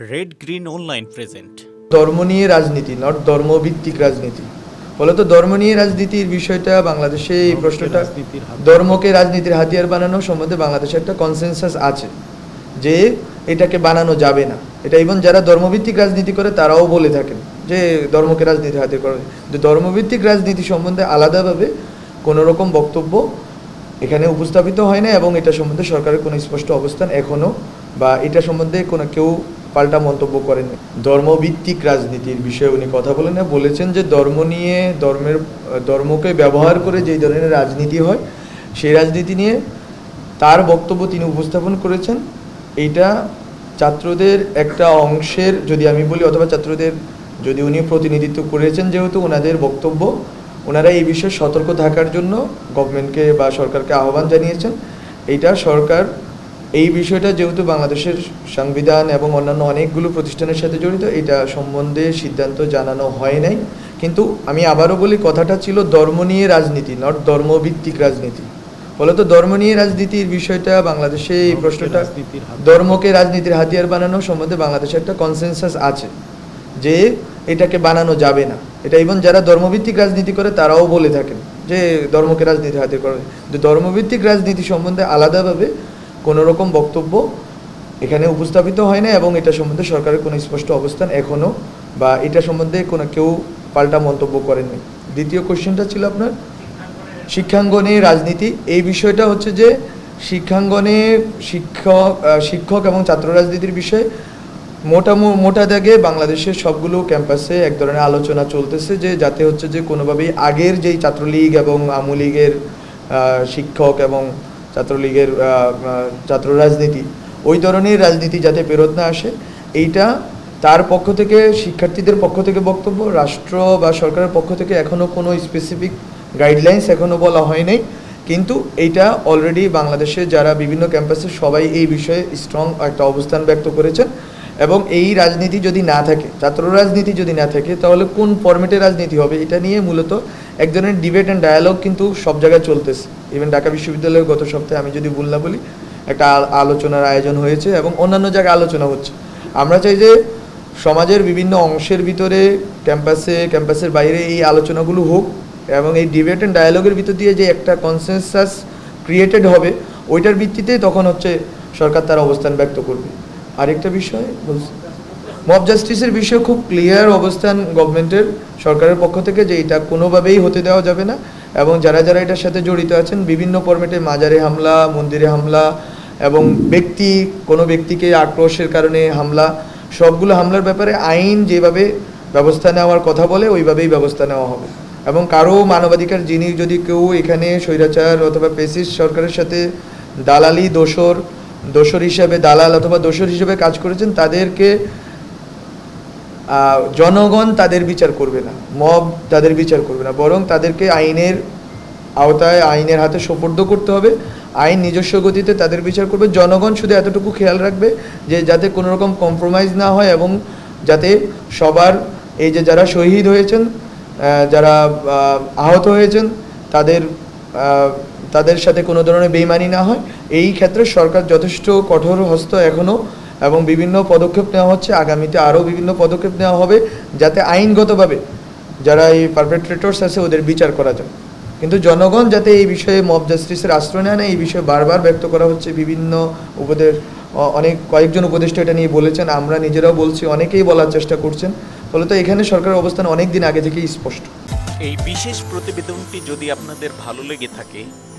Red Green online present ধর্ম নিয়ে রাজনীতি নট ধর্মভিত্তিক রাজনীতি। ফলত ধর্ম নিয়ে রাজনীতির বিষয়টা বাংলাদেশে এই প্রশ্নটা ধর্মকে রাজনীতির হাতিয়ার বানানো সম্বন্ধে বাংলাদেশে একটা কনসেনসাস আছে যে এটাকে বানানো যাবে না। এটা ইভেন যারা ধর্মভিত্তিক রাজনীতি করে তারাও বলে থাকেন যে ধর্মকে রাজনীতির হাতিয়ার করা কিন্তু ধর্মভিত্তিক রাজনীতি সম্বন্ধে আলাদাভাবে কোনো রকম বক্তব্য এখানে উপস্থাপিত হয় না এবং এটা সম্বন্ধে সরকারের কোনো স্পষ্ট অবস্থান এখনও বা এটা সম্বন্ধে কোনো কেউ পাল্টা মন্তব্য করেননি। ধর্মভিত্তিক রাজনীতির বিষয়ে উনি কথা বলেন না, বলেছেন যে ধর্ম নিয়ে ধর্মের, ধর্মকে ব্যবহার করে যেই ধরনের রাজনীতি হয়, সেই রাজনীতি নিয়ে তার বক্তব্য তিনি উপস্থাপন করেছেন। এইটা ছাত্রদের একটা অংশের, যদি আমি বলি, অথবা ছাত্রদের যদি উনি প্রতিনিধিত্ব করেছেন, যেহেতু ওনাদের বক্তব্য, ওনারা এই বিষয়ে সতর্ক থাকার জন্য গভর্নমেন্টকে বা সরকারকে আহ্বান জানিয়েছেন। এইটা সরকার এই বিষয়টা যেহেতু বাংলাদেশের সংবিধান এবং অন্যান্য অনেকগুলো প্রতিষ্ঠানের সাথে জড়িত এটা সম্বন্ধে সিদ্ধান্ত জানানো হয় নাই কিন্তু আমি আবারও বলি কথাটা ছিল ধর্ম নিয়ে রাজনীতি নট ধর্মভিত্তিক রাজনীতি ফলত ধর্ম নিয়ে রাজনীতির বিষয়টা বাংলাদেশে এই প্রশ্নটা। ধর্মকে রাজনীতির হাতিয়ার বানানো সম্বন্ধে বাংলাদেশে একটা কনসেনসাস আছে যে এটাকে বানানো যাবে না এটা ইভেন যারা ধর্মভিত্তিক রাজনীতি করে তারাও বলে থাকেন যে ধর্মকে রাজনীতির হাতিয়ার করা ধর্মভিত্তিক রাজনীতি সম্বন্ধে আলাদাভাবে কোনো রকম বক্তব্য এখানে উপস্থাপিত হয় না এবং এটা সম্বন্ধে সরকারের কোনো স্পষ্ট অবস্থান এখনও বা এটা সম্বন্ধে কোনো কেউ পাল্টা মন্তব্য করেননি। দ্বিতীয় কোশ্চেনটা ছিল আপনার? শিক্ষাঙ্গনে রাজনীতি। এই বিষয়টা হচ্ছে যে শিক্ষাঙ্গনে শিক্ষক শিক্ষক এবং ছাত্র রাজনীতির বিষয়ে মোটা মো- মোটা দাগে বাংলাদেশের সবগুলো ক্যাম্পাসে এক ধরনের আলোচনা চলতেছে যে যাতে হচ্ছে যে কোনোভাবেই আগের যেই ছাত্রলীগ এবং আমু লীগের শিক্ষক এবং ছাত্রলীগের ছাত্র রাজনীতি, ওই ধরনের রাজনীতি যাতে ফেরত না আসে, এইটা তার পক্ষ থেকে, শিক্ষার্থীদের পক্ষ থেকে বক্তব্য, রাষ্ট্র বা সরকারের পক্ষ থেকে এখনও কোনো স্পেসিফিক গাইডলাইন্স এখনও বলা হয় নাই। কিন্তু এইটা অলরেডি বাংলাদেশে যারা বিভিন্ন ক্যাম্পাসে সবাই এই বিষয়ে স্ট্রং একটা অবস্থান ব্যক্ত করেছেন। এবং এই রাজনীতি যদি না থাকে, ছাত্র রাজনীতি যদি না থাকে, তাহলে কোন ফরম্যাটের রাজনীতি হবে? এটা নিয়ে মূলত এক ধরনের ডিবেট অ্যান্ড ডায়ালগ কিন্তু সব জায়গায় চলতেছে। ইভেন ঢাকা বিশ্ববিদ্যালয়ের গত সপ্তাহে আমি যদি ভুল না বলি, একটা আল- আলোচনার আয়োজন হয়েছে এবং অন্যান্য জায়গায় আলোচনা হচ্ছে। আমরা চাই যে সমাজের বিভিন্ন অংশের ভিতরে ক্যাম্পাসে, ক্যাম্পাসের বাইরে এই আলোচনাগুলো হোক এবং এই ডিবেট অ্যান্ড ডায়ালগের ভিতর দিয়ে যে একটা কনসেনসাস ক্রিয়েটেড হবে, ওইটার ভিত্তিতে তখন হচ্ছে সরকার তার অবস্থান ব্যক্ত করবে। আরেকটা বিষয় বলছি। মব জাস্টিসের বিষয়ে খুব ক্লিয়ার অবস্থান গভর্নমেন্টের সরকারের পক্ষ থেকে যে এটা কোনোভাবেই হতে দেওয়া যাবে না এবং যারা যারা এটার সাথে জড়িত আছেন, বিভিন্ন ফরম্যাটে মাজারে হামলা, মন্দিরে হামলা এবং ব্যক্তি, কোনো ব্যক্তিকে আক্রোশের কারণে হামলা, সবগুলো হামলার ব্যাপারে আইন যেভাবে ব্যবস্থা নেওয়ার কথা বলে, ওইভাবেই ব্যবস্থা নেওয়া হবে। এবং কারও মানবাধিকার যিনি যদি কেউ এখানে স্বৈরাচার অথবা পেসিস সরকারের সাথে দালালি দোসর দোসর হিসাবে, দালাল অথবা দোসর হিসেবে কাজ করেছেন, তাদেরকে জনগণ তাদের বিচার করবে না, মব তাদের বিচার করবে না, বরং তাদেরকে আইনের আওতায়, আইনের হাতে সোপর্দ করতে হবে, আইন নিজস্ব গতিতে তাদের বিচার করবে, জনগণ শুধু এতটুকু খেয়াল রাখবে যে যাতে কোনো রকম কম্প্রোমাইজ না হয় এবং যাতে সবার, এই যে যারা শহীদ হয়েছেন যারা আহত হয়েছেন, তাদের তাদের সাথে কোনো ধরনের বেইমানি না হয়। এই ক্ষেত্রে সরকার যথেষ্ট কঠোর হস্ত এখনও এবং বিভিন্ন পদক্ষেপ নেওয়া হচ্ছে। আগামীতে আরও বিভিন্ন পদক্ষেপ নেওয়া হবে যাতে আইনগতভাবে যারা এই পারপেট্রেটর্স আছে, ওদের বিচার করা যায়। কিন্তু জনগণ যাতে এই বিষয়ে মব জাস্টিসের আশ্রয় নেয় না, এই বিষয়ে বারবার ব্যক্ত করা হচ্ছে। বিভিন্ন উপদেশ অনেক কয়েকজন উপদেষ্টা এটা নিয়ে বলেছেন। আমরা নিজেরাও বলছি, অনেকেই বলার চেষ্টা করছেন। ফলত এখানে সরকারের অবস্থান অনেক দিন আগে থেকেই স্পষ্ট। এই বিশেষ প্রতিবেদনটি যদি আপনাদের ভালো লেগে থাকে